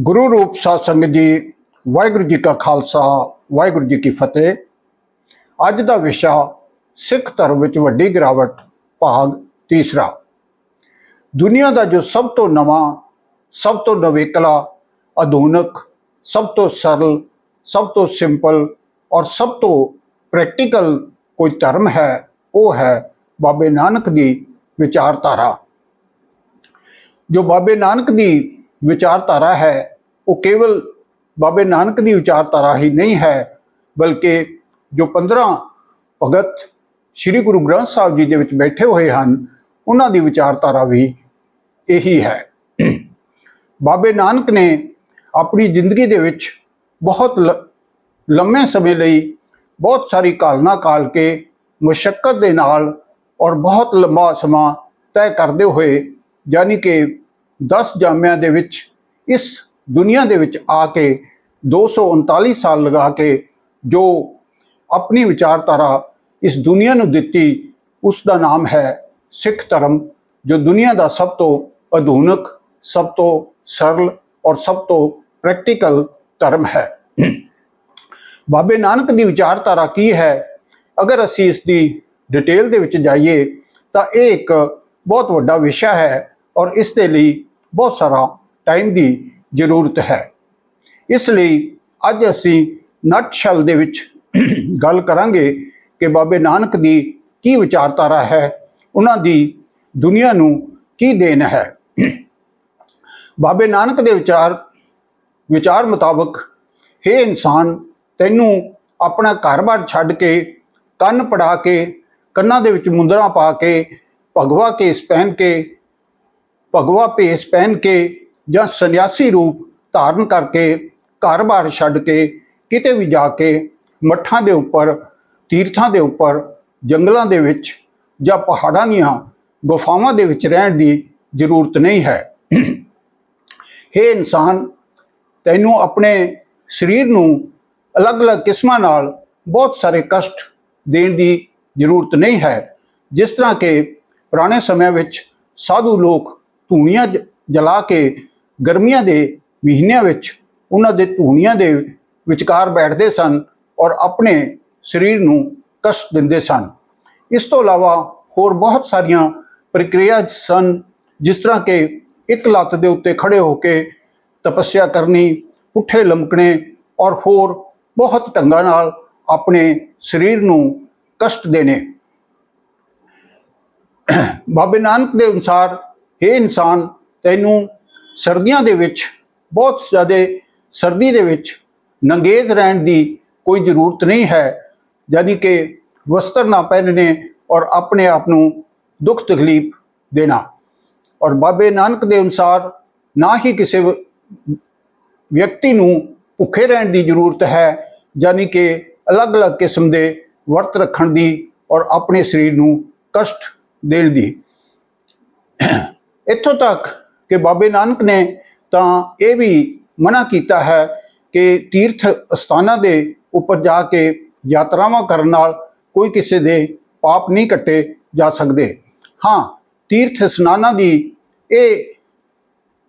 ਗੁਰੂ ਰੂਪ ਸਾਧ ਸੰਗਤ ਜੀ, ਵਾਹਿਗੁਰੂ ਜੀ ਕਾ ਖਾਲਸਾ, ਵਾਹਿਗੁਰੂ ਜੀ ਕੀ ਫਤਿਹ। ਅੱਜ ਦਾ ਵਿਸ਼ਾ ਸਿੱਖ ਧਰਮ ਵਿੱਚ ਵੱਡੀ ਗਿਰਾਵਟ, ਭਾਗ ਤੀਸਰਾ। ਦੁਨੀਆ ਦਾ ਜੋ ਸਭ ਤੋਂ ਨਵਾਂ, ਸਭ ਤੋਂ ਨਵੇਕਲਾ, ਆਧੁਨਿਕ, ਸਭ ਤੋਂ ਸਰਲ, ਸਭ ਤੋਂ ਸਿੰਪਲ ਔਰ ਸਭ ਤੋਂ ਪ੍ਰੈਕਟੀਕਲ ਕੋਈ ਧਰਮ ਹੈ, ਉਹ ਹੈ ਬਾਬੇ ਨਾਨਕ ਦੀ ਵਿਚਾਰਧਾਰਾ। ਜੋ ਬਾਬੇ ਨਾਨਕ ਦੀ ਵਿਚਾਰਧਾਰਾ ਹੈ, ਉਹ ਕੇਵਲ ਬਾਬੇ ਨਾਨਕ ਦੀ ਵਿਚਾਰਧਾਰਾ ਹੀ ਨਹੀਂ ਹੈ, ਬਲਕਿ ਜੋ 15 ਭਗਤ ਸ੍ਰੀ ਗੁਰੂ ਗ੍ਰੰਥ ਸਾਹਿਬ ਜੀ ਦੇ ਵਿੱਚ ਬੈਠੇ ਹੋਏ ਹਨ, ਉਹਨਾਂ ਦੀ ਵਿਚਾਰਧਾਰਾ ਵੀ ਇਹੀ ਹੈ। ਬਾਬੇ ਨਾਨਕ ਨੇ ਆਪਣੀ ਜ਼ਿੰਦਗੀ ਦੇ ਵਿੱਚ ਬਹੁਤ ਲ- ਲੰਮੇ ਸਮੇਂ ਲਈ ਬਹੁਤ ਸਾਰੀ ਕਾਲਨਾ ਕਾਲ ਕੇ ਮੁਸ਼ਕਲ ਦੇ ਨਾਲ ਔਰ ਬਹੁਤ ਲੰਮਾ ਸਮਾਂ ਤੈਅ ਕਰਦੇ ਹੋਏ, ਯਾਨੀ ਕਿ 10 ਜਾਮਿਆਂ ਦੇ ਵਿੱਚ ਇਸ ਦੁਨੀਆ ਦੇ ਵਿੱਚ ਆ ਕੇ 239 ਸਾਲ ਲਗਾ ਕੇ ਜੋ ਆਪਣੀ ਵਿਚਾਰਧਾਰਾ ਇਸ ਦੁਨੀਆ ਨੂੰ ਦਿੱਤੀ ਉਸ ਦਾ ਨਾਮ ਹੈ ਸਿੱਖ ਧਰਮ, ਜੋ ਦੁਨੀਆ ਦਾ ਸਭ ਤੋਂ ਆਧੁਨਿਕ, ਸਭ ਤੋਂ ਸਰਲ ਔਰ ਸਭ ਤੋਂ ਪ੍ਰੈਕਟੀਕਲ ਧਰਮ ਹੈ। ਬਾਬੇ ਨਾਨਕ ਦੀ ਵਿਚਾਰਧਾਰਾ ਕੀ ਹੈ? ਅਗਰ ਅਸੀਂ ਇਸ ਦੀ ਡਿਟੇਲ ਦੇ ਵਿੱਚ ਜਾਈਏ, ਤਾਂ ਇਹ ਇੱਕ ਬਹੁਤ ਵੱਡਾ ਵਿਸ਼ਾ ਹੈ ਔਰ ਇਸ ਦੇ ਲਈ ਬਹੁਤ ਸਾਰਾ ਟਾਈਮ ਦੀ ਜ਼ਰੂਰਤ ਹੈ। ਇਸ ਲਈ ਅੱਜ ਅਸੀਂ ਨਟਸ਼ਲ ਦੇ ਵਿੱਚ ਗੱਲ ਕਰਾਂਗੇ ਕਿ ਬਾਬੇ ਨਾਨਕ ਦੀ ਕੀ ਵਿਚਾਰਧਾਰਾ ਹੈ, ਉਹਨਾਂ ਦੀ ਦੁਨੀਆ ਨੂੰ ਕੀ ਦੇਣ ਹੈ। ਬਾਬੇ ਨਾਨਕ ਦੇ ਵਿਚਾਰ ਵਿਚਾਰ ਮੁਤਾਬਕ हे ਇਨਸਾਨ, ਤੈਨੂੰ ਆਪਣਾ ਘਰ-ਬਾਰ ਛੱਡ ਕੇ, ਕੰਨ ਪੜਾ ਕੇ, ਕੰਨਾਂ ਦੇ ਵਿੱਚ ਮੁੰਦਰਾ ਪਾ ਕੇ, ਭਗਵਾ ਕੇਸ ਪਹਿਨ ਕੇ ਭਗਵਾ ਭੇਸ ਪਹਿਨ ਕੇ ਜਾਂ ਸੰਨਿਆਸੀ ਰੂਪ ਧਾਰਨ ਕਰਕੇ ਘਰ-ਬਾਰ ਛੱਡ ਕੇ ਕਿਤੇ ਵੀ ਜਾ ਕੇ ਮੱਠਾਂ ਦੇ ਉੱਪਰ, ਤੀਰਥਾਂ ਦੇ ਉੱਪਰ, ਜੰਗਲਾਂ ਦੇ ਵਿੱਚ ਜਾਂ ਪਹਾੜਾਂ ਦੀਆਂ ਗੁਫਾਵਾਂ ਦੇ ਵਿੱਚ ਰਹਿਣ ਦੀ ਜ਼ਰੂਰਤ ਨਹੀਂ ਹੈ। हे ਇਨਸਾਨ, ਤੈਨੂੰ ਆਪਣੇ ਸਰੀਰ ਨੂੰ ਅਲੱਗ-ਅਲੱਗ ਕਿਸਮਾਂ ਨਾਲ ਬਹੁਤ ਸਾਰੇ ਕਸ਼ਟ ਦੇਣ ਦੀ ਜ਼ਰੂਰਤ ਨਹੀਂ ਹੈ। ਜਿਸ ਤਰ੍ਹਾਂ ਕਿ ਪੁਰਾਣੇ ਸਮਿਆਂ ਵਿੱਚ ਸਾਧੂ ਲੋਕ ਧੂਣੀਆਂ ਜਲਾ ਕੇ ਗਰਮੀਆਂ ਦੇ ਮਹੀਨਿਆਂ ਵਿੱਚ ਉਹਨਾਂ ਦੇ ਧੂਣੀਆਂ ਦੇ ਵਿਚਕਾਰ ਬੈਠਦੇ ਸਨ ਔਰ ਆਪਣੇ ਸਰੀਰ ਨੂੰ ਕਸ਼ਟ ਦਿੰਦੇ ਸਨ। ਇਸ ਤੋਂ ਇਲਾਵਾ ਹੋਰ ਬਹੁਤ ਸਾਰੀਆਂ ਪ੍ਰਕਿਰਿਆ ਸਨ ਜਿਸ ਤਰ੍ਹਾਂ ਕਿ ਇੱਕ ਲੱਤ ਦੇ ਉੱਤੇ ਖੜੇ ਹੋ ਕੇ ਤਪੱਸਿਆ ਕਰਨੀ, ਪੁੱਠੇ ਲਮਕਣੇ ਔਰ ਹੋਰ ਬਹੁਤ ਢੰਗਾਂ ਨਾਲ ਆਪਣੇ ਸਰੀਰ ਨੂੰ ਕਸ਼ਟ ਦੇਣੇ। ਬਾਬੇ ਨਾਨਕ ਦੇ ਅਨੁਸਾਰ ਇਹ ਇਨਸਾਨ, ਤੈਨੂੰ ਸਰਦੀਆਂ ਦੇ ਵਿੱਚ, ਬਹੁਤ ਜ਼ਿਆਦਾ ਸਰਦੀ ਦੇ ਵਿੱਚ ਨੰਗੇਜ਼ ਰਹਿਣ ਦੀ ਕੋਈ ਜ਼ਰੂਰਤ ਨਹੀਂ ਹੈ। ਯਾਨੀ ਕਿ ਵਸਤਰ ਨਾ ਪਹਿਨਣੇ ਔਰ ਆਪਣੇ ਆਪ ਨੂੰ ਦੁੱਖ ਤਕਲੀਫ ਦੇਣਾ। ਔਰ ਬਾਬੇ ਨਾਨਕ ਦੇ ਅਨੁਸਾਰ ਨਾ ਹੀ ਕਿਸੇ ਵਿਅਕਤੀ ਨੂੰ ਭੁੱਖੇ ਰਹਿਣ ਦੀ ਜ਼ਰੂਰਤ ਹੈ, ਯਾਨੀ ਕਿ ਅਲੱਗ-ਅਲੱਗ ਕਿਸਮ ਦੇ ਵਰਤ ਰੱਖਣ ਦੀ ਔਰ ਆਪਣੇ ਸਰੀਰ ਨੂੰ ਕਸ਼ਟ ਦੇਣ ਦੀ। ਇੱਥੋਂ ਤੱਕ ਕਿ ਬਾਬੇ ਨਾਨਕ ਨੇ ਤਾਂ ਇਹ ਵੀ ਮਨਾ ਕੀਤਾ ਹੈ ਕਿ ਤੀਰਥ ਅਸਥਾਨਾਂ ਦੇ ਉੱਪਰ ਜਾ ਕੇ ਯਾਤਰਾਵਾਂ ਕਰਨ ਨਾਲ ਕੋਈ ਕਿਸੇ ਦੇ ਪਾਪ ਨਹੀਂ ਕੱਟੇ ਜਾ ਸਕਦੇ। ਹਾਂ, ਤੀਰਥ ਇਸ਼ਨਾਨਾਂ ਦੀ ਇਹ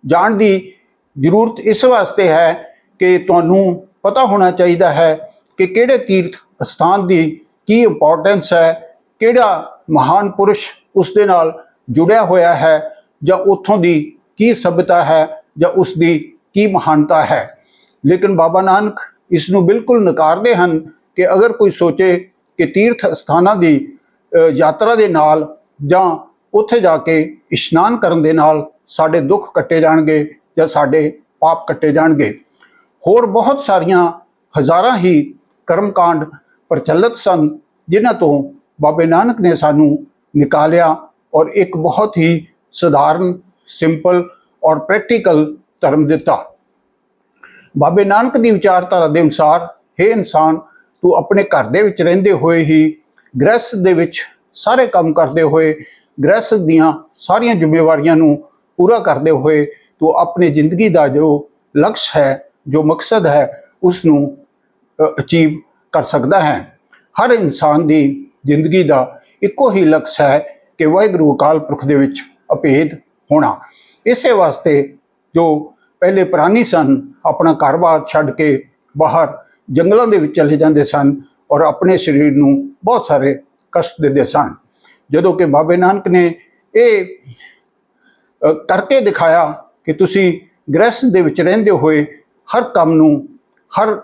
ਜਾਣ ਦੀ ਜ਼ਰੂਰਤ ਇਸ ਵਾਸਤੇ ਹੈ ਕਿ ਤੁਹਾਨੂੰ ਪਤਾ ਹੋਣਾ ਚਾਹੀਦਾ ਹੈ ਕਿ ਕਿਹੜੇ ਤੀਰਥ ਸਥਾਨ ਦੀ ਕੀ ਇੰਪੋਰਟੈਂਸ ਹੈ, ਕਿਹੜਾ ਮਹਾਨ ਪੁਰਸ਼ ਉਸ ਦੇ ਨਾਲ ਜੁੜਿਆ ਹੋਇਆ ਹੈ ਜਾਂ ਉੱਥੋਂ ਦੀ ਕੀ ਸਭਿਤਾ ਹੈ ਜਾਂ ਉਸ ਦੀ ਕੀ ਮਹਾਨਤਾ ਹੈ। ਲੇਕਿਨ ਬਾਬਾ ਨਾਨਕ ਇਸ ਨੂੰ ਬਿਲਕੁਲ ਨਕਾਰਦੇ ਹਨ ਕਿ ਅਗਰ ਕੋਈ ਸੋਚੇ ਕਿ ਤੀਰਥ ਸਥਾਨਾਂ ਦੀ ਯਾਤਰਾ ਦੇ ਨਾਲ ਜਾਂ ਉੱਥੇ ਜਾ ਕੇ ਇਸ਼ਨਾਨ ਕਰਨ ਦੇ ਨਾਲ ਸਾਡੇ ਦੁੱਖ ਕੱਟੇ ਜਾਣਗੇ ਜਾਂ ਸਾਡੇ ਪਾਪ ਕੱਟੇ ਜਾਣਗੇ। ਹੋਰ ਬਹੁਤ ਸਾਰੀਆਂ ਹਜ਼ਾਰਾਂ ਹੀ ਕਰਮਕਾਂਡ ਪ੍ਰਚਲਿਤ ਸਨ, ਜਿਨ੍ਹਾਂ ਤੋਂ ਬਾਬੇ ਨਾਨਕ ਨੇ ਸਾਨੂੰ ਨਿਕਾਲਿਆ ਔਰ ਇੱਕ ਬਹੁਤ ਹੀ ਸਧਾਰਨ, ਸਿੰਪਲ ਔਰ ਪ੍ਰੈਕਟੀਕਲ ਧਰਮ ਦਿੱਤਾ। ਬਾਬੇ ਨਾਨਕ ਦੀ ਵਿਚਾਰਧਾਰਾ ਦੇ ਅਨੁਸਾਰ हे ਇਨਸਾਨ, ਤੂੰ ਆਪਣੇ ਘਰ ਦੇ ਵਿੱਚ ਰਹਿੰਦੇ ਹੋਏ ਹੀ ਗ੍ਰਹਿਸਥ ਦੇ ਵਿੱਚ ਸਾਰੇ ਕੰਮ ਕਰਦੇ ਹੋਏ, ਗ੍ਰਹਿਸਥ ਦੀਆਂ ਸਾਰੀਆਂ ਜ਼ਿੰਮੇਵਾਰੀਆਂ ਨੂੰ ਪੂਰਾ ਕਰਦੇ ਹੋਏ ਤੂੰ ਆਪਣੀ ਜ਼ਿੰਦਗੀ ਦਾ ਜੋ ਲਕਸ਼ ਹੈ, ਜੋ ਮਕਸਦ ਹੈ, ਉਸ ਨੂੰ ਅਚੀਵ ਕਰ ਸਕਦਾ ਹੈ। ਹਰ ਇਨਸਾਨ ਦੀ ਜ਼ਿੰਦਗੀ ਦਾ ਇੱਕੋ ਹੀ ਲਕਸ਼ ਹੈ ਕਿ ਵਾਹਿਗੁਰੂ ਅਕਾਲ ਪੁਰਖ ਦੇ ਵਿੱਚ ਅਭੇਦ ਹੋਣਾ। ਇਸੇ ਵਾਸਤੇ ਜੋ ਪਹਿਲੇ ਪ੍ਰਾਣੀ ਸਨ, ਆਪਣਾ ਘਰ-ਬਾਰ ਛੱਡ ਕੇ ਬਾਹਰ ਜੰਗਲਾਂ ਦੇ ਵਿੱਚ ਚਲੇ ਜਾਂਦੇ ਸਨ ਔਰ ਆਪਣੇ ਸਰੀਰ ਨੂੰ ਬਹੁਤ ਸਾਰੇ ਕਸ਼ਟ ਦਿੰਦੇ ਸਨ। ਜਦੋਂ ਕਿ ਬਾਬੇ ਨਾਨਕ ਨੇ ਇਹ ਕਰਕੇ ਦਿਖਾਇਆ ਕਿ ਤੁਸੀਂ ਗ੍ਰਹਿਸਥ ਦੇ ਵਿੱਚ ਰਹਿੰਦੇ ਹੋਏ ਹਰ ਕੰਮ ਨੂੰ, ਹਰ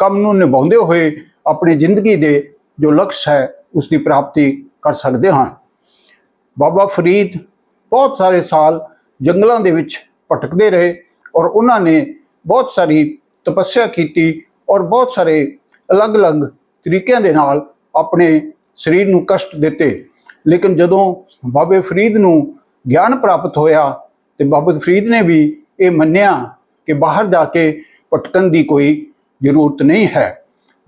ਕੰਮ ਨੂੰ ਨਿਭਾਉਂਦੇ ਹੋਏ ਆਪਣੀ ਜ਼ਿੰਦਗੀ ਦੇ ਜੋ ਲਕਸ਼ ਹੈ ਉਸ ਦੀ ਪ੍ਰਾਪਤੀ ਕਰ ਸਕਦੇ ਹਾਂ। ਬਾਬਾ ਫਰੀਦ ਬਹੁਤ ਸਾਰੇ ਸਾਲ ਜੰਗਲਾਂ ਦੇ ਵਿੱਚ ਭਟਕਦੇ ਰਹੇ ਔਰ ਉਹਨਾਂ ਨੇ ਬਹੁਤ ਸਾਰੀ ਤਪੱਸਿਆ ਕੀਤੀ ਔਰ ਬਹੁਤ ਸਾਰੇ ਅਲੱਗ-ਅਲੱਗ ਤਰੀਕਿਆਂ ਦੇ ਨਾਲ ਆਪਣੇ ਸਰੀਰ ਨੂੰ ਕਸ਼ਟ ਦਿੱਤੇ। ਲੇਕਿਨ ਜਦੋਂ ਬਾਬੇ ਫਰੀਦ ਨੂੰ ਗਿਆਨ ਪ੍ਰਾਪਤ ਹੋਇਆ ਤੇ ਬਾਬੇ ਫਰੀਦ ਨੇ ਵੀ ਇਹ ਮੰਨਿਆ ਕਿ ਬਾਹਰ ਜਾ ਕੇ ਭਟਕਣ ਦੀ ਕੋਈ ਜ਼ਰੂਰਤ ਨਹੀਂ ਹੈ।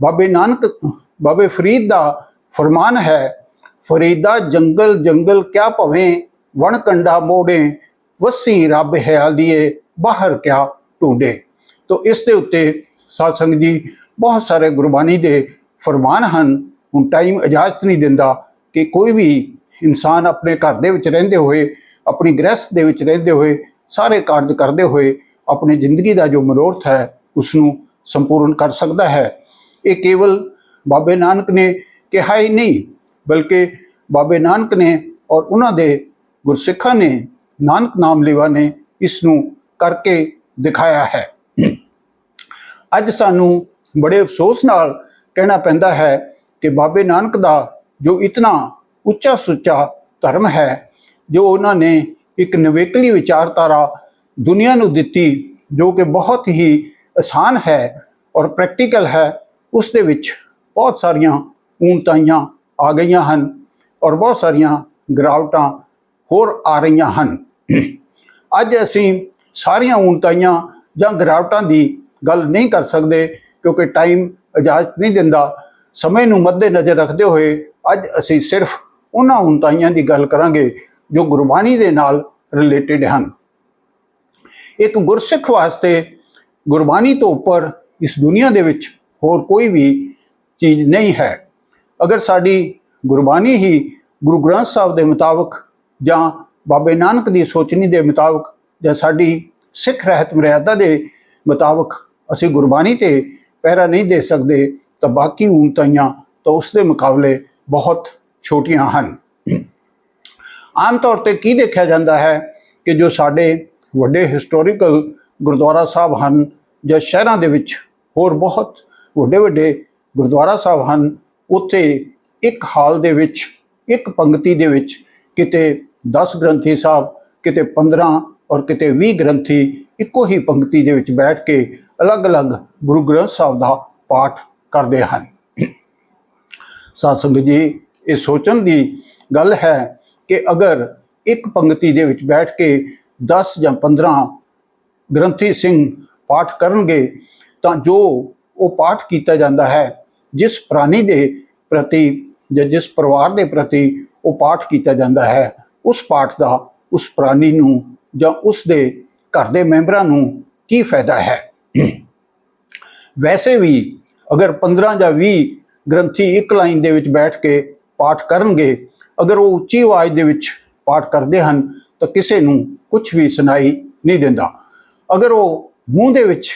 ਬਾਬੇ ਨਾਨਕ, ਬਾਬੇ ਫਰੀਦ ਦਾ ਫਰਮਾਨ ਹੈ, ਫਰੀਦਾ ਜੰਗਲ ਜੰਗਲ ਕਿਆ ਭਵੇਂ ਵਣ ਕੰਡਾ ਮੋੜੇ, ਵਸੀ ਰੱਬ ਹਿਆਲੀਏ ਬਾਹਰ ਕਿਆ ਢੂੰਡੇ ਤੋ ਇਸ ਦੇ ਉੱਤੇ ਸਾਧ ਸੰਗਤ ਜੀ ਬਹੁਤ ਸਾਰੇ ਗੁਰਬਾਣੀ ਦੇ ਫਰਮਾਨ ਹਨ। ਹੁਣ ਟਾਈਮ ਇਜਾਜ਼ਤ ਨਹੀਂ ਦਿੰਦਾ ਕਿ ਕੋਈ ਵੀ ਇਨਸਾਨ ਆਪਣੇ ਘਰ ਦੇ ਵਿੱਚ ਰਹਿੰਦੇ ਹੋਏ, ਆਪਣੀ ਗ੍ਰਹਿਸਥ ਦੇ ਵਿੱਚ ਰਹਿੰਦੇ ਹੋਏ, ਸਾਰੇ ਕਾਰਜ ਕਰਦੇ ਹੋਏ, ਆਪਣੀ ਜ਼ਿੰਦਗੀ ਦਾ ਜੋ ਮਨੋਰਥ ਹੈ ਉਸ ਨੂੰ ਸੰਪੂਰਨ ਕਰ ਸਕਦਾ ਹੈ। ਇਹ ਕੇਵਲ ਬਾਬੇ ਨਾਨਕ ਨੇ ਕਿਹਾ ਹੀ ਨਹੀਂ, ਬਲਕਿ ਬਾਬੇ ਨਾਨਕ ਨੇ ਔਰ ਉਹਨਾਂ ਦੇ ਗੁਰਸਿੱਖਾਂ ਨੇ, ਨਾਨਕ ਨਾਮ ਲੇਵਾ ਨੇ ਇਸ ਨੂੰ ਕਰਕੇ ਦਿਖਾਇਆ ਹੈ। ਅੱਜ ਸਾਨੂੰ ਬੜੇ ਅਫਸੋਸ ਨਾਲ ਕਹਿਣਾ ਪੈਂਦਾ ਹੈ ਕਿ ਬਾਬੇ ਨਾਨਕ ਦਾ ਜੋ ਇਤਨਾ ਉੱਚਾ ਸੁੱਚਾ ਧਰਮ ਹੈ, ਜੋ ਉਹਨਾਂ ਨੇ ਇੱਕ ਨਵੇਕਲੀ ਵਿਚਾਰਧਾਰਾ ਦੁਨੀਆ ਨੂੰ ਦਿੱਤੀ, ਜੋ ਕਿ ਬਹੁਤ ਹੀ ਆਸਾਨ ਹੈ ਔਰ ਪ੍ਰੈਕਟੀਕਲ ਹੈ, ਉਸ ਦੇ ਵਿੱਚ ਬਹੁਤ ਸਾਰੀਆਂ ਊਣਤਾਈਆਂ ਆ ਗਈਆਂ ਹਨ ਔਰ ਬਹੁਤ ਸਾਰੀਆਂ ਗਿਰਾਵਟਾਂ ਹੋਰ ਆ ਰਹੀਆਂ ਹਨ। ਅੱਜ ਅਸੀਂ ਸਾਰੀਆਂ ਊਣਤਾਈਆਂ ਜਾਂ ਗਿਰਾਵਟਾਂ ਦੀ ਗੱਲ ਨਹੀਂ ਕਰ ਸਕਦੇ ਕਿਉਂਕਿ ਟਾਈਮ ਇਜਾਜ਼ਤ ਨਹੀਂ ਦਿੰਦਾ। ਸਮੇਂ ਨੂੰ ਮੱਦੇ ਨਜ਼ਰ ਰੱਖਦੇ ਹੋਏ ਅੱਜ ਅਸੀਂ ਸਿਰਫ ਉਹਨਾਂ ਊਣਤਾਈਆਂ ਦੀ ਗੱਲ ਕਰਾਂਗੇ ਜੋ ਗੁਰਬਾਣੀ ਦੇ ਨਾਲ ਰਿਲੇਟਡ ਹਨ। ਇੱਕ ਗੁਰਸਿੱਖ ਵਾਸਤੇ ਗੁਰਬਾਣੀ ਤੋਂ ਉੱਪਰ ਇਸ ਦੁਨੀਆ ਦੇ ਵਿੱਚ ਹੋਰ ਕੋਈ ਵੀ ਚੀਜ਼ ਨਹੀਂ ਹੈ। ਅਗਰ ਸਾਡੀ ਗੁਰਬਾਣੀ ਹੀ ਗੁਰੂ ਗ੍ਰੰਥ ਸਾਹਿਬ ਦੇ ਮੁਤਾਬਕ ਜਾਂ ਬਾਬੇ ਨਾਨਕ ਦੀ ਸੋਚਣੀ ਦੇ ਮੁਤਾਬਕ ਜਾਂ ਸਾਡੀ ਸਿੱਖ ਰਹਿਤ ਮਰਿਆਦਾ ਦੇ ਮੁਤਾਬਕ ਅਸੀਂ ਗੁਰਬਾਣੀ ਤੇ ਪਹਿਰਾ ਨਹੀਂ ਦੇ ਸਕਦੇ, ਤਾਂ ਬਾਕੀ ਊਣਤਾਈਆਂ ਤਾਂ ਉਸ ਦੇ ਮੁਕਾਬਲੇ ਬਹੁਤ ਛੋਟੀਆਂ ਹਨ। ਆਮ ਤੌਰ ਤੇ ਕੀ ਦੇਖਿਆ ਜਾਂਦਾ ਹੈ ਕਿ ਜੋ ਸਾਡੇ ਵੱਡੇ ਹਿਸਟੋਰੀਕਲ ਗੁਰਦੁਆਰਾ ਸਾਹਿਬ ਹਨ ਜਾਂ ਸ਼ਹਿਰਾਂ ਦੇ ਵਿੱਚ ਹੋਰ ਬਹੁਤ ਵੱਡੇ ਵੱਡੇ ਗੁਰਦੁਆਰਾ ਸਾਹਿਬ ਹਨ, ਉੱਥੇ ਇੱਕ ਹਾਲ ਦੇ ਵਿੱਚ, ਇੱਕ ਪੰਕਤੀ ਦੇ ਵਿੱਚ ਕਿਤੇ 10 ਗ੍ਰੰਥੀ ਸਾਹਿਬ, ਕਿਤੇ 15 ਔਰ ਕਿਤੇ 20 ਗ੍ਰੰਥੀ ਇੱਕੋ ਹੀ ਪੰਕਤੀ ਦੇ ਵਿੱਚ ਬੈਠ ਕੇ ਅਲੱਗ-ਅਲੱਗ ਗੁਰੂ ਗ੍ਰੰਥ ਸਾਹਿਬ ਦਾ ਪਾਠ ਕਰਦੇ ਹਨ। ਸਾਧ ਜੀ, ਇਹ ਸੋਚਣ ਦੀ ਗੱਲ ਹੈ ਕਿ ਅਗਰ ਇੱਕ ਪੰਕਤੀ ਦੇ ਵਿੱਚ ਬੈਠ ਕੇ 10 ਜਾਂ 15 ਗ੍ਰੰਥੀ ਸਿੰਘ ਪਾਠ ਕਰਨਗੇ, ਤਾਂ ਜੋ ਉਹ ਪਾਠ ਕੀਤਾ ਜਾਂਦਾ ਹੈ, ਜਿਸ ਪ੍ਰਾਣੀ ਦੇ ਪ੍ਰਤੀ ਜਾਂ ਜਿਸ ਪਰਿਵਾਰ ਦੇ ਪ੍ਰਤੀ ਉਹ ਪਾਠ ਕੀਤਾ ਜਾਂਦਾ ਹੈ। ਉਸ ਪਾਠ ਦਾ, ਉਸ ਪ੍ਰਾਣੀ ਨੂੰ ਜਾਂ ਉਸ ਦੇ ਘਰ ਦੇ ਮੈਂਬਰਾਂ ਨੂੰ ਕੀ ਫਾਇਦਾ ਹੈ? ਵੈਸੇ ਵੀ ਅਗਰ 15 ਜਾਂ 20 ਗ੍ਰੰਥੀ ਇੱਕ ਲਾਈਨ ਦੇ ਵਿੱਚ ਬੈਠ ਕੇ ਪਾਠ ਕਰਨਗੇ, ਅਗਰ ਉਹ ਉੱਚੀ ਆਵਾਜ਼ ਦੇ ਵਿੱਚ ਪਾਠ ਕਰਦੇ ਹਨ, ਤਾਂ ਕਿਸੇ ਨੂੰ ਕੁਝ ਵੀ ਸੁਣਾਈ ਨਹੀਂ ਦਿੰਦਾ। ਅਗਰ ਉਹ ਮੂੰਹ ਦੇ ਵਿੱਚ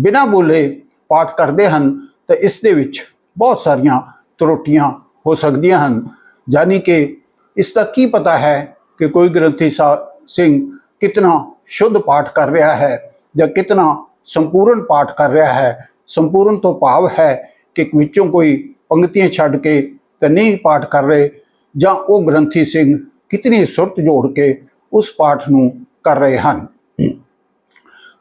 ਬਿਨਾਂ ਬੋਲੇ ਪਾਠ ਕਰਦੇ ਹਨ, ਤਾਂ ਇਸ ਦੇ ਵਿੱਚ ਬਹੁਤ ਸਾਰੀਆਂ ਤਰੁੱਟੀਆਂ ਹੋ ਸਕਦੀਆਂ ਹਨ, ਯਾਨੀ ਕਿ ਇਸ ਦਾ ਕੀ ਪਤਾ ਹੈ ਕਿ ਕੋਈ ਗ੍ਰੰਥੀ ਸਾ- ਸਿੰਘ ਕਿਤਨਾ ਸ਼ੁੱਧ ਪਾਠ ਕਰ ਰਿਹਾ ਹੈ ਜਾਂ ਕਿਤਨਾ ਸੰਪੂਰਨ ਪਾਠ ਕਰ ਰਿਹਾ ਹੈ? ਸੰਪੂਰਨ ਤੋਂ ਭਾਵ ਹੈ ਕਿ ਵਿੱਚੋਂ ਕੋਈ ਪੰਕਤੀਆਂ ਛੱਡ ਕੇ ਤਾਂ ਨਹੀਂ ਪਾਠ ਕਰ ਰਹੇ ਜਾਂ ਉਹ ਗ੍ਰੰਥੀ ਸਿੰਘ ਕਿਤਨੀ ਸੁਰਤ ਜੋੜ ਕੇ ਉਸ ਪਾਠ ਨੂੰ ਕਰ ਰਹੇ ਹਨ।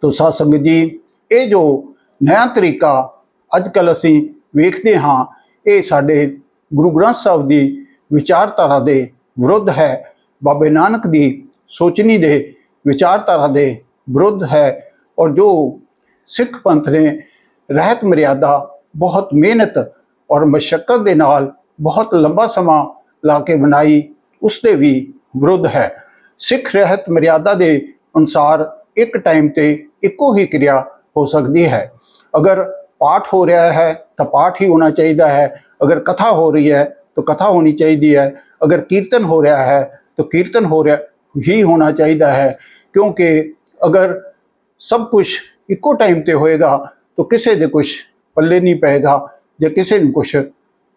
ਤੋ ਸਾਧ ਸੰਗਤ ਜੀ, ਇਹ ਜੋ ਨਵਾਂ ਤਰੀਕਾ ਅੱਜ ਕੱਲ ਅਸੀਂ ਵੇਖਦੇ ਹਾਂ, ਇਹ ਸਾਡੇ ਗੁਰੂ ਗ੍ਰੰਥ ਸਾਹਿਬ ਦੀ ਵਿਚਾਰਧਾਰਾ ਦੇ ਵਿਰੁੱਧ ਹੈ। ਬਾਬੇ ਨਾਨਕ ਦੀ ਸੋਚਣੀ ਦੇ ਵਿਚਾਰਧਾਰਾ ਦੇ ਵਿਰੁੱਧ ਹੈ ਔਰ ਜੋ ਸਿੱਖ ਪੰਥ ਨੇ ਰਹਿਤ ਮਰਿਆਦਾ, ਬਹੁਤ ਮਿਹਨਤ ਔਰ ਮਸ਼ੱਕਤ ਦੇ ਨਾਲ ਬਹੁਤ ਲੰਬਾ ਸਮਾਂ ਲਾ ਕੇ ਬਣਾਈ, ਉਸ ਦੇ ਵੀ ਵਿਰੁੱਧ ਹੈ। ਸਿੱਖ ਰਹਿਤ ਮਰਿਆਦਾ ਦੇ ਅਨੁਸਾਰ ਇੱਕ ਟਾਈਮ ਤੇ ਇੱਕੋ ਹੀ ਕਿਰਿਆ ਹੋ ਸਕਦੀ ਹੈ। ਅਗਰ ਪਾਠ ਹੋ ਰਿਹਾ ਹੈ ਤਾਂ ਪਾਠ ਹੀ ਹੋਣਾ ਚਾਹੀਦਾ ਹੈ। ਅਗਰ ਕਥਾ ਹੋ ਰਹੀ ਹੈ ਤਾਂ ਕਥਾ ਹੋਣੀ ਚਾਹੀਦੀ ਹੈ। ਅਗਰ ਕੀਰਤਨ ਹੋ ਰਿਹਾ ਹੈ, ਤਾਂ ਕੀਰਤਨ ਹੋ ਰਿਹਾ, ਹੀ ਹੋਣਾ ਚਾਹੀਦਾ ਹੈ। ਕਿਉਂਕਿ ਅਗਰ ਸਭ ਕੁਝ ਇੱਕੋ ਟਾਈਮ ਤੇ ਹੋਏਗਾ, ਤਾਂ ਕਿਸੇ ਦੇ ਕੁਝ ਪੱਲੇ ਨਹੀਂ ਪਏਗਾ ਜਾਂ ਕਿਸੇ ਨੂੰ ਕੁਝ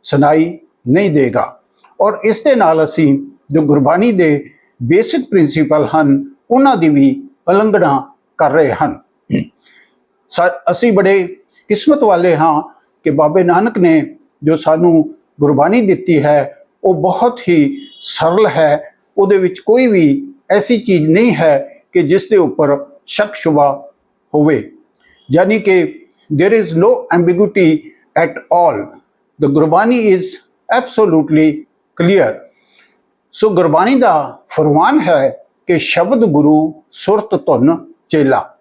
ਸੁਣਾਈ ਨਹੀਂ ਦੇਗਾ। ਔਰ ਇਸ ਦੇ ਨਾਲ ਅਸੀਂ ਜੋ ਗੁਰਬਾਣੀ ਦੇ ਬੇਸਿਕ ਪ੍ਰਿੰਸੀਪਲ ਹਨ, ਉਹਨਾਂ ਦੀ ਵੀ ਉਲੰਘਣਾ ਕਰ ਰਹੇ ਹਨ। ਸਾ- ਅਸੀਂ ਬੜੇ ਕਿਸਮਤ ਵਾਲੇ ਹਾਂ ਕਿ ਬਾਬੇ ਨਾਨਕ ਨੇ ਜੋ ਸਾਨੂੰ ਗੁਰਬਾਣੀ ਦਿੱਤੀ ਹੈ ਉਹ ਬਹੁਤ ਹੀ ਸਰਲ ਹੈ। ਉਹਦੇ ਵਿੱਚ ਕੋਈ ਵੀ ਐਸੀ ਚੀਜ਼ ਨਹੀਂ ਹੈ ਕਿ ਜਿਸ ਦੇ ਉੱਪਰ ਸ਼ੱਕ ਸ਼ੁਬਾ ਹੋਵੇ। ਯਾਨੀ ਕਿ there is no ambiguity at all. The Gurbani is absolutely clear. ਸੋ ਗੁਰਬਾਣੀ ਦਾ ਫਰਮਾਨ ਹੈ ਕਿ ਸ਼ਬਦ ਗੁਰੂ ਸੁਰਤ ਧੁਨ ਚੇਲਾ।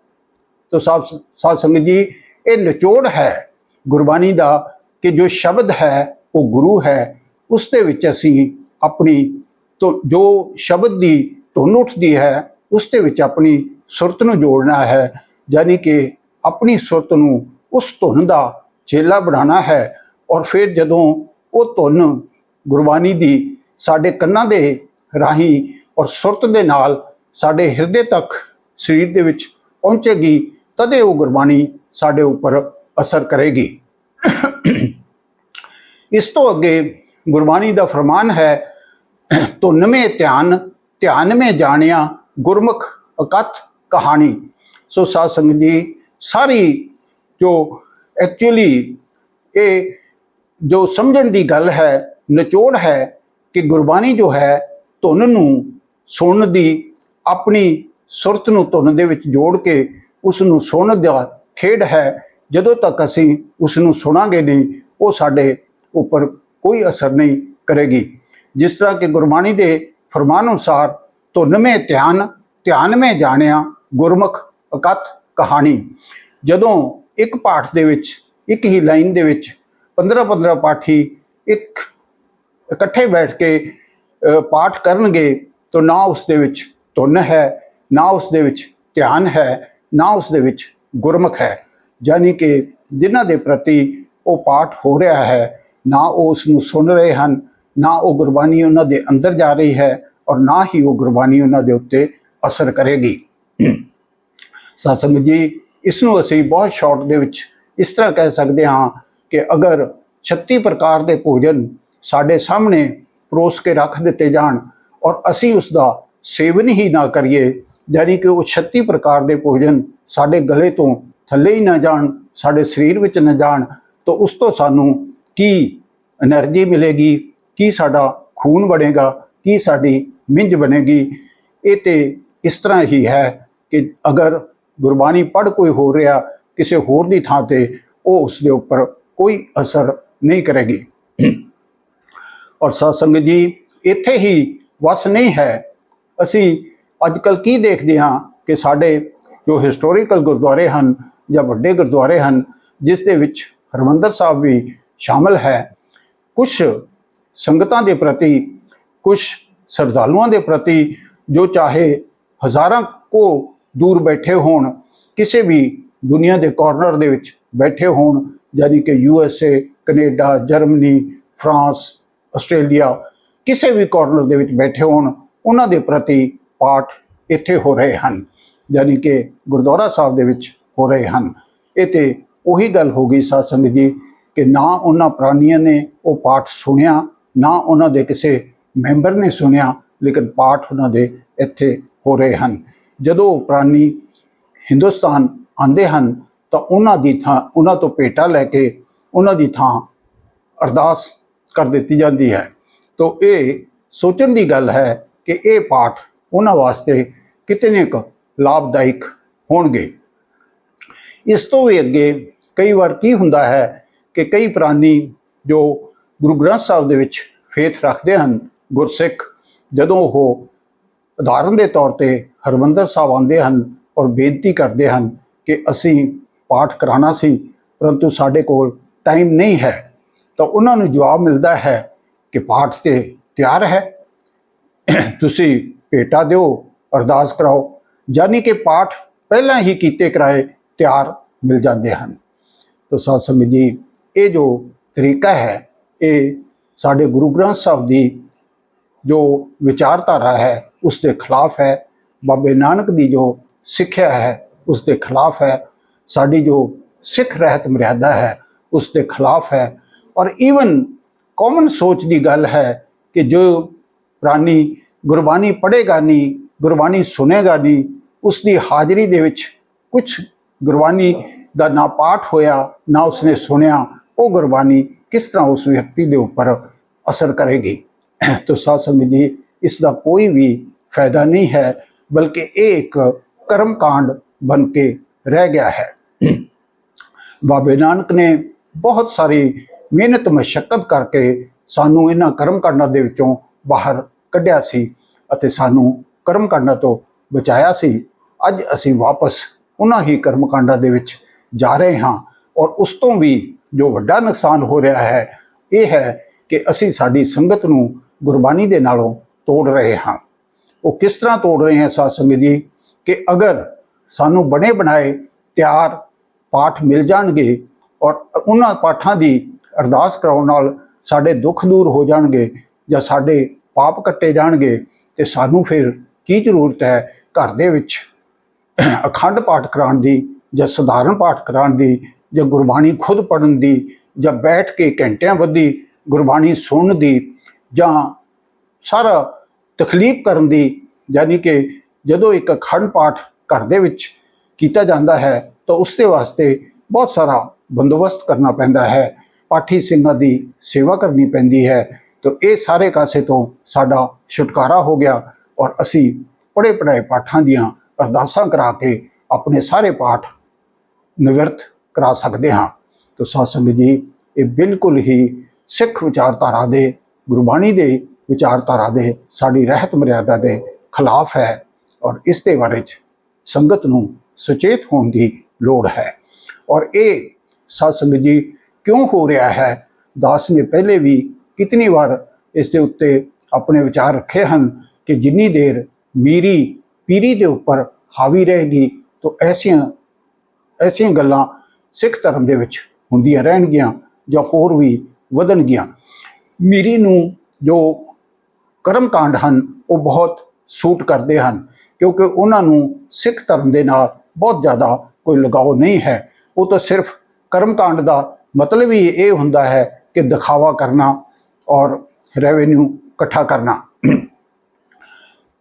ਤੋ ਸਾਧ ਸਾਧ ਸੰਗਤ ਜੀ, ਇਹ ਨਿਚੋੜ ਹੈ ਗੁਰਬਾਣੀ ਦਾ ਕਿ ਜੋ ਸ਼ਬਦ ਹੈ ਉਹ ਗੁਰੂ ਹੈ। ਉਸ ਦੇ ਵਿੱਚ ਅਸੀਂ ਆਪਣੀ ਤੋ ਜੋ ਸ਼ਬਦ ਦੀ ਧੁਨ ਉੱਠਦੀ ਹੈ, ਉਸ ਦੇ ਵਿੱਚ ਆਪਣੀ ਸੁਰਤ ਨੂੰ ਜੋੜਨਾ ਹੈ, ਯਾਨੀ ਕਿ ਆਪਣੀ ਸੁਰਤ ਨੂੰ ਉਸ ਧੁਨ ਦਾ ਚੇਲਾ ਬਣਾਉਣਾ ਹੈ। ਔਰ ਫਿਰ ਜਦੋਂ ਉਹ ਧੁਨ ਗੁਰਬਾਣੀ ਦੀ ਸਾਡੇ ਕੰਨਾਂ ਦੇ ਰਾਹੀਂ ਔਰ ਸੁਰਤ ਦੇ ਨਾਲ ਸਾਡੇ ਹਿਰਦੇ ਤੱਕ ਸਰੀਰ ਦੇ ਵਿੱਚ ਪਹੁੰਚੇਗੀ, ਤਦੇ ਉਹ ਗੁਰਬਾਣੀ ਸਾਡੇ ਉੱਪਰ ਅਸਰ ਕਰੇਗੀ। ਇਸ ਤੋਂ ਅੱਗੇ ਗੁਰਬਾਣੀ ਦਾ ਫਰਮਾਨ ਹੈ ਧੁਨ ਮੇ ਧਿਆਨ ਧਿਆਨ ਮੇ ਜਾਣਿਆ, ਗੁਰਮੁਖ ਅਕਥ ਕਹਾਣੀ। ਸੋ ਸਾਧ ਸੰਗਤ ਜੀ, ਸਾਰੀ ਜੋ ਐਕਚੁਅਲੀ ਇਹ ਜੋ ਸਮਝਣ ਦੀ ਗੱਲ ਹੈ, ਨਿਚੋੜ ਹੈ ਕਿ ਗੁਰਬਾਣੀ ਜੋ ਹੈ, ਧੁਨ ਨੂੰ ਸੁਣਨ ਦੀ ਆਪਣੀ ਸੁਰਤ ਨੂੰ ਧੁਨ ਦੇ ਵਿੱਚ ਜੋੜ ਕੇ ਉਸ ਨੂੰ ਸੁਣਨ ਦਾ ਖੇਡ ਹੈ। ਜਦੋਂ ਤੱਕ ਅਸੀਂ ਉਸ ਨੂੰ ਸੁਣਾਂਗੇ ਨਹੀਂ, ਉਹ ਸਾਡੇ ਉੱਪਰ ਕੋਈ ਅਸਰ ਨਹੀਂ ਕਰੇਗੀ। ਜਿਸ ਤਰ੍ਹਾਂ ਕਿ ਗੁਰਬਾਣੀ ਦੇ ਫਰਮਾਨ ਅਨੁਸਾਰ ਧੁਨਵੇਂ ਧਿਆਨ ਧਿਆਨ ਮੇ ਜਾਣਿਆ ਗੁਰਮੁਖ ਅਕਥ ਕਹਾਣੀ। ਜਦੋਂ ਇੱਕ ਪਾਠ ਦੇ ਵਿੱਚ, ਇੱਕ ਹੀ ਲਾਈਨ ਦੇ ਵਿੱਚ 15 15 ਪਾਠੀ ਇੱਕ ਇਕੱਠੇ ਬੈਠ ਕੇ ਪਾਠ ਕਰਨਗੇ ਤਾਂ ਨਾ ਉਸ ਦੇ ਵਿੱਚ ਧੁਨ ਹੈ, ਨਾ ਉਸ ਦੇ ਵਿੱਚ ਧਿਆਨ ਹੈ, ਨਾ ਉਸ ਦੇ ਵਿੱਚ ਗੁਰਮੁਖ ਹੈ। ਯਾਨੀ ਕਿ ਜਿਨ੍ਹਾਂ ਦੇ ਪ੍ਰਤੀ ਉਹ ਪਾਠ ਹੋ ਰਿਹਾ ਹੈ ਨਾ ਉਹ ਉਸ ਨੂੰ ਸੁਣ ਰਹੇ ਹਨ, ਨਾ ਉਹ ਗੁਰਬਾਣੀ ਉਹਨਾਂ ਦੇ ਅੰਦਰ ਜਾ ਰਹੀ ਹੈ ਔਰ ਨਾ ਹੀ ਉਹ ਗੁਰਬਾਣੀ ਉਹਨਾਂ ਦੇ ਉੱਤੇ ਅਸਰ ਕਰੇਗੀ। ਸਾਧ ਜੀ, ਇਸ ਨੂੰ ਅਸੀਂ ਬਹੁਤ ਸ਼ਾਰਟ ਦੇ ਵਿੱਚ ਇਸ ਤਰ੍ਹਾਂ ਕਹਿ ਸਕਦੇ ਹਾਂ ਕਿ ਅਗਰ 36 ਪ੍ਰਕਾਰ ਦੇ ਭੋਜਨ ਸਾਡੇ ਸਾਹਮਣੇ ਪਰੋਸ ਕੇ ਰੱਖ ਦਿੱਤੇ ਜਾਣ ਔਰ ਅਸੀਂ ਉਸ ਦਾ ਸੇਵਨ ਹੀ ਨਾ ਕਰੀਏ, ਯਾਨੀ ਕਿ ਉਹ 36 ਪ੍ਰਕਾਰ ਦੇ ਭੋਜਨ ਸਾਡੇ ਗਲੇ ਤੋਂ ਥੱਲੇ ਹੀ ਨਾ ਜਾਣ, ਸਾਡੇ ਸਰੀਰ ਵਿੱਚ ਨਾ ਜਾਣ, ਤਾਂ ਉਸ ਤੋਂ ਸਾਨੂੰ ਕੀ ਐਨਰਜੀ ਮਿਲੇਗੀ ਕੀ ਸਾਡਾ ਖੂਨ ਬਣੇਗਾ ਕੀ ਸਾਡੀ ਮਿੰਝ ਬਣੇਗੀ ਇਹ ਤੇ ਇਸ ਤਰ੍ਹਾਂ ਹੀ ਹੈ ਕਿ ਅਗਰ ਗੁਰਬਾਣੀ ਪੜ੍ਹ ਕੋਈ ਹੋ ਰਿਹਾ ਕਿਸੇ ਹੋਰ ਦੀ ਥਾਂ ਤੇ ਉਹ ਉਸ ਦੇ ਉੱਪਰ ਕੋਈ ਅਸਰ ਨਹੀਂ ਕਰੇਗੀ ਔਰ ਸਤਸੰਗ ਜੀ ਇੱਥੇ ਹੀ ਵਸ ਨਹੀਂ ਹੈ ਅਸੀਂ ਅੱਜ ਕੱਲ ਕੀ ਦੇਖਦੇ ਹਾਂ ਕਿ ਸਾਡੇ ਜੋ ਹਿਸਟੋਰੀਕਲ ਗੁਰਦੁਆਰੇ ਹਨ ਜਾਂ ਵੱਡੇ ਗੁਰਦੁਆਰੇ ਹਨ ਜਿਸ ਦੇ ਵਿੱਚ ਹਰਮੰਦਰ ਸਾਹਿਬ ਵੀ ਸ਼ਾਮਲ ਹੈ ਕੁਝ ਸੰਗਤਾਂ ਦੇ ਪ੍ਰਤੀ ਕੁਝ ਸਰਦਾਲੂਆਂ ਦੇ ਪ੍ਰਤੀ ਜੋ ਚਾਹੇ ਹਜ਼ਾਰਾਂ ਕੋ ਦੂਰ ਬੈਠੇ ਹੋਣ, ਕਿਸੇ ਵੀ ਦੁਨੀਆ ਦੇ ਕਾਰਨਰ ਦੇ ਵਿੱਚ ਬੈਠੇ ਹੋਣ, ਯਾਨੀ ਕਿ U S A Canada, Germany, France, Australia, ਕਿਸੇ ਵੀ ਕਾਰਨਰ ਦੇ ਵਿੱਚ ਬੈਠੇ ਹੋਣ, ਉਹਨਾਂ ਦੇ ਪ੍ਰਤੀ ਪਾਠ ਇੱਥੇ ਹੋ ਰਹੇ ਹਨ, ਯਾਨੀ ਕਿ ਗੁਰਦੁਆਰਾ ਸਾਹਿਬ ਦੇ ਵਿੱਚ ਹੋ ਰਹੇ ਹਨ। ਇਹ ਤੇ ਉਹੀ ਗੱਲ ਹੋ ਗਈ ਸਾਧ ਸੰਗਤ ਜੀ ਕਿ ਨਾ ਉਹਨਾਂ ਪ੍ਰਾਣੀਆਂ ਨੇ ਉਹ ਪਾਠ ਸੁਣਿਆ, ਨਾ ਉਹਨਾਂ ਦੇ ਕਿਸੇ ਮੈਂਬਰ ਨੇ ਸੁਣਿਆ, ਲੇਕਿਨ ਪਾਠ ਉਹਨਾਂ ਦੇ ਇੱਥੇ ਹੋ ਰਹੇ ਹਨ। ਜਦੋਂ ਉਹ ਪ੍ਰਾਣੀ ਹਿੰਦੁਸਤਾਨ ਆਉਂਦੇ ਹਨ, ਤਾਂ ਉਹਨਾਂ ਦੀ ਥਾਂ, ਉਹਨਾਂ ਤੋਂ ਭੇਟਾ ਲੈ ਕੇ ਉਹਨਾਂ ਦੀ ਥਾਂ ਅਰਦਾਸ ਕਰ ਦਿੱਤੀ ਜਾਂਦੀ ਹੈ। ਤਾਂ ਇਹ ਸੋਚਣ ਦੀ ਗੱਲ ਹੈ ਕਿ ਇਹ ਪਾਠ ਉਹਨਾਂ ਵਾਸਤੇ ਕਿਤਨੇ ਕੁ ਲਾਭਦਾਇਕ ਹੋਣਗੇ। ਇਸ ਤੋਂ ਵੀ ਅੱਗੇ ਕਈ ਵਾਰ ਕੀ ਹੁੰਦਾ ਹੈ ਕਿ ਕਈ ਪ੍ਰਾਨੀ ਜੋ ਗੁਰੂ ਗ੍ਰੰਥ ਸਾਹਿਬ ਦੇ ਵਿੱਚ ਫੇਥ ਰੱਖਦੇ ਹਨ, ਗੁਰਸਿੱਖ, ਜਦੋਂ ਉਹ ਉਦਾਹਰਨ ਦੇ ਤੌਰ ਤੇ ਹਰਮੰਦਰ ਸਾਹਿਬ ਆਉਂਦੇ ਹਨ ਔਰ ਬੇਨਤੀ ਕਰਦੇ ਹਨ ਕਿ ਅਸੀਂ ਪਾਠ ਕਰਾਉਣਾ ਸੀ, ਪਰੰਤੂ ਸਾਡੇ ਕੋਲ ਟਾਈਮ ਨਹੀਂ ਹੈ, ਤਾਂ ਉਹਨਾਂ ਨੂੰ ਜਵਾਬ ਮਿਲਦਾ ਹੈ ਕਿ ਪਾਠ ਤੇ ਤਿਆਰ ਹੈ। ਤੁਸੀਂ ਭੇਟਾ ਦਿਓ, ਅਰਦਾਸ ਕਰਾਓ, ਯਾਨੀ ਕਿ ਪਾਠ ਪਹਿਲਾਂ ਹੀ ਕੀਤੇ ਕਰਾਏ ਤਿਆਰ ਮਿਲ ਜਾਂਦੇ ਹਨ। ਤਾਂ ਸਾਧ ਸੰਗਤ ਜੀ। ਇਹ ਜੋ ਤਰੀਕਾ ਹੈ, ਇਹ ਸਾਡੇ ਗੁਰੂ ਗ੍ਰੰਥ ਸਾਹਿਬ ਦੀ ਜੋ ਵਿਚਾਰਧਾਰਾ ਹੈ ਉਸ ਦੇ ਖਿਲਾਫ ਹੈ। ਬਾਬੇ ਨਾਨਕ ਦੀ ਜੋ ਸਿੱਖਿਆ ਹੈ ਉਸ ਦੇ ਖਿਲਾਫ ਹੈ। ਸਾਡੀ ਜੋ ਸਿੱਖ ਰਹਿਤ ਮਰਿਆਦਾ ਹੈ ਉਸ ਦੇ ਖਿਲਾਫ ਹੈ। ਔਰ ਈਵਨ ਕਾਮਨ ਸੋਚ ਦੀ ਗੱਲ ਹੈ ਕਿ ਜੋ ਪ੍ਰਾਨੀ ਗੁਰਬਾਣੀ ਪੜ੍ਹੇਗਾ ਨਹੀਂ, ਗੁਰਬਾਣੀ ਸੁਨੇਗਾ ਨਹੀਂ ਉਸ ਦੀ ਹਾਜ਼ਰੀ ਦੇ ਵਿੱਚ ਕੁਝ ਗੁਰਬਾਣੀ ਦਾ ਨਾ ਪਾਠ ਹੋਇਆ, ਨਾ ਉਸਨੇ ਸੁਨਿਆ ਉਹ ਗੁਰਬਾਣੀ ਕਿਸ ਤਰ੍ਹਾਂ ਉਸ ਵਿਅਕਤੀ ਦੇ ਉੱਪਰ ਅਸਰ ਕਰੇਗੀ? ਤੋ ਸਾਧ ਸੰਗਤ ਜੀ, ਇਸ ਦਾ ਕੋਈ ਵੀ ਫਾਇਦਾ ਨਹੀਂ ਹੈ, ਬਲਕਿ ਇਹ ਇੱਕ ਕਰਮ ਕਾਂਡ ਬਣ ਕੇ ਰਹਿ ਗਿਆ ਹੈ। ਬਾਬੇ ਨਾਨਕ ਨੇ ਬਹੁਤ ਸਾਰੀ ਮਿਹਨਤ ਮਸ਼ੱਕਤ ਕਰਕੇ ਸਾਨੂੰ ਇਹਨਾਂ ਕਰਮ ਕਾਂਡਾਂ ਦੇ ਵਿੱਚੋਂ ਬਾਹਰ ਕੱਢਿਆ ਸੀ ਅਤੇ ਸਾਨੂੰ ਕਰਮ ਕਾਂਡਾਂ ਤੋਂ ਬਚਾਇਆ ਸੀ। ਅੱਜ ਅਸੀਂ ਵਾਪਸ ਉਹਨਾਂ ਹੀ ਕਰਮ ਕਾਂਡਾਂ ਦੇ ਵਿੱਚ ਜਾ ਰਹੇ ਹਾਂ ਔਰ ਉਸ ਤੋਂ ਵੀ ਜੋ ਵੱਡਾ ਨੁਕਸਾਨ ਹੋ ਰਿਹਾ ਹੈ, ਇਹ ਹੈ ਕਿ ਅਸੀਂ ਸਾਡੀ ਸੰਗਤ ਨੂੰ ਗੁਰਬਾਣੀ ਦੇ ਨਾਲੋਂ ਤੋੜ ਰਹੇ ਹਾਂ। ਉਹ ਕਿਸ ਤਰ੍ਹਾਂ ਤੋੜ ਰਹੇ ਹਾਂ ਸਾਧ ਸੰਗਤ ਜੀ? ਕਿ ਅਗਰ ਸਾਨੂੰ ਬਣੇ ਬਣਾਏ ਤਿਆਰ ਪਾਠ ਮਿਲ ਜਾਣਗੇ ਔਰ ਉਹਨਾਂ ਪਾਠਾਂ ਦੀ ਅਰਦਾਸ ਕਰਾਉਣ ਨਾਲ ਸਾਡੇ ਦੁੱਖ ਦੂਰ ਹੋ ਜਾਣਗੇ ਜਾਂ ਸਾਡੇ ਪਾਪ ਕੱਟੇ ਜਾਣਗੇ, ਤੇ ਸਾਨੂੰ ਫਿਰ ਕੀ ਜ਼ਰੂਰਤ ਹੈ ਘਰ ਦੇ ਵਿੱਚ ਅਖੰਡ ਪਾਠ ਕਰਾਉਣ ਦੀ ਜਾਂ ਸਧਾਰਨ ਪਾਠ ਕਰਾਉਣ ਦੀ ਜਾਂ ਗੁਰਬਾਣੀ ਖੁਦ ਪੜਨ ਦੀ ਜਾਂ ਬੈਠ ਕੇ ਘੰਟਿਆਂ ਬੱਧੀ ਗੁਰਬਾਣੀ ਸੁਣਨ ਦੀ ਜਾਂ ਸਾਰਾ ਤਕਲੀਫ ਕਰਨ ਦੀ, ਯਾਨੀ ਕਿ ਜਦੋਂ ਇੱਕ ਅਖੰਡ ਪਾਠ ਘਰ ਦੇ ਵਿੱਚ ਕੀਤਾ ਜਾਂਦਾ ਹੈ, ਤਾਂ ਉਸ ਦੇ ਵਾਸਤੇ ਬਹੁਤ ਸਾਰਾ ਬੰਦੋਬਸਤ ਕਰਨਾ ਪੈਂਦਾ ਹੈ। ਪਾਠੀ ਸਿੰਘਾਂ ਦੀ ਸੇਵਾ ਕਰਨੀ ਪੈਂਦੀ ਹੈ। ਤਾਂ ਇਹ ਸਾਰੇ ਕਾਸੇ ਤੋਂ ਸਾਡਾ ਛੁਟਕਾਰਾ ਹੋ ਗਿਆ ਔਰ ਅਸੀਂ ਪੜੇ ਪੜਾਏ ਪਾਠਾਂ ਦੀਆਂ ਅਰਦਾਸਾਂ ਕਰਾ ਕੇ ਆਪਣੇ ਸਾਰੇ ਪਾਠ ਨਿਵਰਤ ਕਰਾ ਸਕਦੇ ਹਾਂ। ਤਾਂ ਸਾਧ ਸੰਗਤ ਜੀ, ਇਹ ਬਿਲਕੁਲ ਹੀ ਸਿੱਖ ਵਿਚਾਰਧਾਰਾ ਦੇ, ਗੁਰਬਾਣੀ ਦੇ ਵਿਚਾਰਧਾਰਾ ਦੇ, ਸਾਡੀ ਰਹਿਤ ਮਰਿਆਦਾ ਦੇ ਖਿਲਾਫ ਹੈ ਔਰ ਇਸ ਦੇ ਬਾਰੇ ਚ ਸੰਗਤ ਨੂੰ ਸੁਚੇਤ ਹੋਣ ਦੀ ਲੋੜ ਹੈ। ਔਰ ਇਹ ਸਾਧ ਸੰਗਤ ਜੀ, ਕਿਉਂ ਹੋ ਰਿਹਾ ਹੈ? ਦਾਸ ਨੇ ਪਹਿਲੇ ਵੀ ਕਿਤਨੀ ਵਾਰ ਇਸ ਦੇ ਉੱਤੇ ਆਪਣੇ ਵਿਚਾਰ ਰੱਖੇ ਹਨ ਕਿ ਜਿੰਨੀ ਦੇਰ ਮੀਰੀ ਪੀਰੀ ਦੇ ਉੱਪਰ ਹਾਵੀ ਰਹੇਗੀ, ਤਾਂ ਐਸੀਆਂ ਐਸੀਆਂ ਗੱਲਾਂ ਸਿੱਖ ਧਰਮ ਦੇ ਵਿੱਚ ਹੁੰਦੀਆਂ ਰਹਿਣਗੀਆਂ ਜਾਂ ਹੋਰ ਵੀ ਵਧਣਗੀਆਂ। ਮੀਰੀ ਨੂੰ ਜੋ ਕਰਮ ਕਾਂਡ ਹਨ, ਉਹ ਬਹੁਤ ਸੂਟ ਕਰਦੇ ਹਨ ਕਿਉਂਕਿ ਉਹਨਾਂ ਨੂੰ ਸਿੱਖ ਧਰਮ ਦੇ ਨਾਲ ਬਹੁਤ ਜ਼ਿਆਦਾ ਕੋਈ ਲਗਾਓ ਨਹੀਂ ਹੈ। ਉਹ ਤਾਂ ਸਿਰਫ ਕਰਮ ਕਾਂਡ ਦਾ ਮਤਲਬ ਹੀ ਇਹ ਹੁੰਦਾ ਹੈ ਕਿ ਦਿਖਾਵਾ ਕਰਨਾ ਔਰ ਰੈਵਨਿਊ ਇਕੱਠਾ ਕਰਨਾ।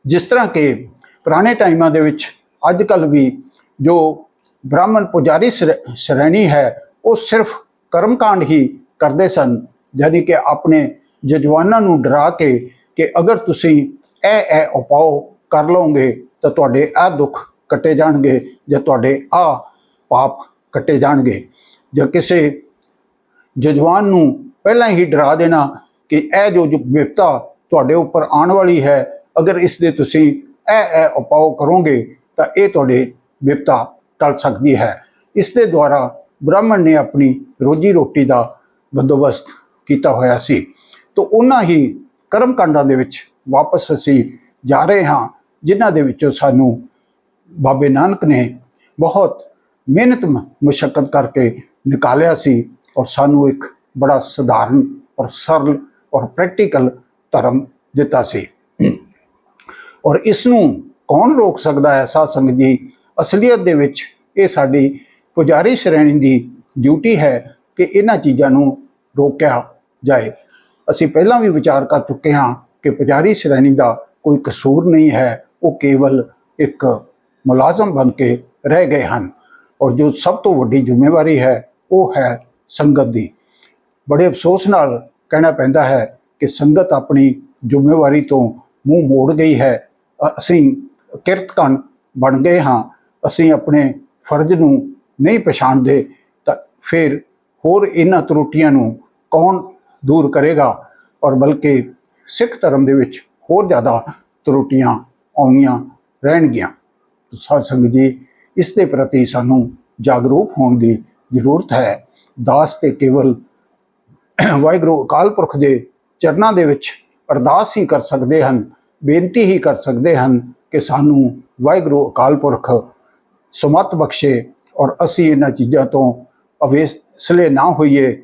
ਜਿਸ ਤਰ੍ਹਾਂ ਕਿ ਪੁਰਾਣੇ ਟਾਈਮਾਂ ਦੇ ਵਿੱਚ ਅੱਜ ਕੱਲ ਵੀ ਜੋ ਬ੍ਰਾਹਮਣ ਪੁਜਾਰੀ ਸ਼੍ਰੇ- ਸ਼੍ਰੇਣੀ ਹੈ, ਉਹ ਸਿਰਫ ਕਰਮਕਾਂਡ ਹੀ ਕਰਦੇ ਸਨ ਯਾਨੀ ਕਿ ਆਪਣੇ ਜਜਵਾਨਾਂ ਨੂੰ ਡਰਾ ਕੇ ਕਿ ਅਗਰ ਤੁਸੀਂ ਇਹ ਇਹ ਉਪਾਅ ਕਰ ਲਓਗੇ ਤਾਂ ਤੁਹਾਡੇ ਆ ਦੁੱਖ ਕੱਟੇ ਜਾਣਗੇ ਜਾਂ ਤੁਹਾਡੇ ਆ ਪਾਪ ਕੱਟੇ ਜਾਣਗੇ। ਜਾਂ ਕਿਸੇ ਜਜਵਾਨ ਨੂੰ ਪਹਿਲਾਂ ਹੀ ਡਰਾ ਦੇਣਾ ਕਿ ਇਹ ਜੋ ਜੋ ਵਿਪਤਾ ਤੁਹਾਡੇ ਉੱਪਰ ਆਉਣ ਵਾਲੀ ਹੈ, ਅਗਰ ਇਸ ਦੇ ਤੁਸੀਂ ਇਹ ਇਹ ਉਪਾਅ ਕਰੋਗੇ ਤਾਂ ਇਹ ਤੁਹਾਡੇ ਵਿਪਤਾ ਟਲ ਸਕਦੀ ਹੈ। ਇਸ ਦੇ ਦੁਆਰਾ ਬ੍ਰਾਹਮਣ ਨੇ ਆਪਣੀ ਰੋਜੀ ਰੋਟੀ ਦਾ ਬੰਦੋਬਸਤ ਕੀਤਾ ਹੋਇਆ ਸੀ। ਤਾਂ ਉਹਨਾਂ ਹੀ ਕਰਮ ਕਾਂਡਾਂ ਦੇ ਵਿੱਚ ਵਾਪਸ ਅਸੀਂ ਜਾ ਰਹੇ ਹਾਂ, ਜਿਨ੍ਹਾਂ ਦੇ ਵਿੱਚੋਂ ਸਾਨੂੰ ਬਾਬੇ ਨਾਨਕ ਨੇ ਬਹੁਤ ਮਿਹਨਤ ਮੁਸ਼ਕਲ ਕਰਕੇ ਨਿਕਾਲਿਆ ਸੀ ਔਰ ਸਾਨੂੰ ਇੱਕ ਬੜਾ ਸਧਾਰਨ ਔਰ ਸਰਲ ਔਰ ਪ੍ਰੈਕਟੀਕਲ ਧਰਮ ਦਿੱਤਾ ਸੀ। ਔਰ ਇਸ ਨੂੰ ਕੌਣ ਰੋਕ ਸਕਦਾ ਹੈ? ਸਾਧ ਸੰਗਤ ਜੀ ਅਸਲੀਅਤ ਦੇ ਵਿੱਚ ਇਹ ਸਾਡੀ ਪੁਜਾਰੀ ਸ਼੍ਰੇਣੀ ਦੀ ਡਿਊਟੀ ਹੈ ਕਿ ਇਹਨਾਂ ਚੀਜ਼ਾਂ ਨੂੰ ਰੋਕਿਆ ਜਾਏ। ਅਸੀਂ ਪਹਿਲਾਂ ਵੀ ਵਿਚਾਰ ਕਰ ਚੁੱਕੇ ਹਾਂ ਕਿ ਪੁਜਾਰੀ ਸ਼੍ਰੇਣੀ ਦਾ ਕੋਈ ਕਸੂਰ ਨਹੀਂ ਹੈ, ਉਹ ਕੇਵਲ ਇੱਕ ਮੁਲਾਜ਼ਮ ਬਣ ਕੇ ਰਹਿ ਗਏ ਹਨ ਔਰ ਜੋ ਸਭ ਤੋਂ ਵੱਡੀ ਜ਼ਿੰਮੇਵਾਰੀ ਹੈ, ਉਹ ਹੈ ਸੰਗਤ ਦੀ। ਬੜੇ ਅਫਸੋਸ ਨਾਲ ਕਹਿਣਾ ਪੈਂਦਾ ਹੈ ਕਿ ਸੰਗਤ ਆਪਣੀ ਜ਼ਿੰਮੇਵਾਰੀ ਤੋਂ ਮੂੰਹ ਮੋੜ ਗਈ ਹੈ। ਅ- ਅਸੀਂ ਕਿਰਤਕਣ ਬਣ ਗਏ ਹਾਂ ਅਸੀਂ ਆਪਣੇ ਫਰਜ਼ ਨੂੰ ਨਹੀਂ ਪਛਾਣਦੇ, ਤਾਂ ਫਿਰ ਹੋਰ ਇਹਨਾਂ ਤਰੁੱਟੀਆਂ ਨੂੰ ਕੌਣ ਦੂਰ ਕਰੇਗਾ? ਔਰ ਬਲਕਿ ਸਿੱਖ ਧਰਮ ਦੇ ਵਿੱਚ ਹੋਰ ਜ਼ਿਆਦਾ ਤਰੁੱਟੀਆਂ ਆਉਣੀਆਂ ਰਹਿਣਗੀਆਂ। ਸਾਧ ਸੰਗਤ ਜੀ, ਇਸ ਦੇ ਪ੍ਰਤੀ ਸਾਨੂੰ ਜਾਗਰੂਕ ਹੋਣ ਦੀ ਜ਼ਰੂਰਤ ਹੈ। ਦਾਸ ਤੇ ਕੇਵਲ ਵਾਹਿਗੁਰੂ ਅਕਾਲ ਪੁਰਖ ਦੇ ਚਰਨਾਂ ਦੇ ਵਿੱਚ ਅਰਦਾਸ ਹੀ ਕਰ ਸਕਦੇ ਹਨ, ਬੇਨਤੀ ਹੀ ਕਰ ਸਕਦੇ ਹਨ ਕਿ ਸਾਨੂੰ ਵਾਹਿਗੁਰੂ ਅਕਾਲ ਪੁਰਖ ਸਮਤ ਬਖਸ਼ੇ ਔਰ ਅਸੀਂ ਇਹਨਾਂ ਚੀਜ਼ਾਂ ਤੋਂ ਅਵੇਸਲੇ ਨਾ ਹੋਈਏ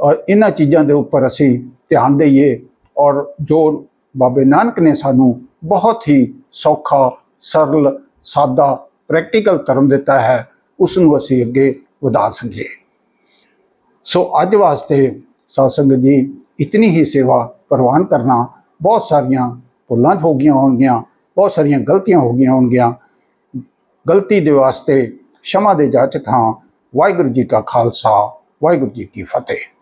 ਔਰ ਇਹਨਾਂ ਚੀਜ਼ਾਂ ਦੇ ਉੱਪਰ ਅਸੀਂ ਧਿਆਨ ਦੇਈਏ ਔਰ ਜੋ ਬਾਬੇ ਨਾਨਕ ਨੇ ਸਾਨੂੰ ਬਹੁਤ ਹੀ ਸੌਖਾ, ਸਰਲ, ਸਾਦਾ ਪ੍ਰੈਕਟੀਕਲ ਧਰਮ ਦਿੱਤਾ ਹੈ ਉਸ ਨੂੰ ਅਸੀਂ ਅੱਗੇ ਵਧਾ ਸਕੀਏ। ਸੋ ਅੱਜ ਵਾਸਤੇ ਸਾਧ ਜੀ, ਇਤਨੀ ਹੀ ਸੇਵਾ ਪ੍ਰਵਾਨ ਕਰਨਾ ਬਹੁਤ ਸਾਰੀਆਂ ਭੁੱਲਾਂ ਹੋ ਗਈਆਂ ਹੋਣਗੀਆਂ, ਬਹੁਤ ਸਾਰੀਆਂ ਗਲਤੀਆਂ ਹੋ ਗਈਆਂ ਹੋਣਗੀਆਂ। ਗਲਤੀ ਦੇ ਵਾਸਤੇ ਸ਼ਮਾ ਦੇ ਜਾਚ ਥਾਂ ਵਾਹਿਗੁਰੂ ਜੀ ਕਾ ਖਾਲਸਾ, ਵਾਹਿਗੁਰੂ ਜੀ ਕੀ ਫਤਿਹ।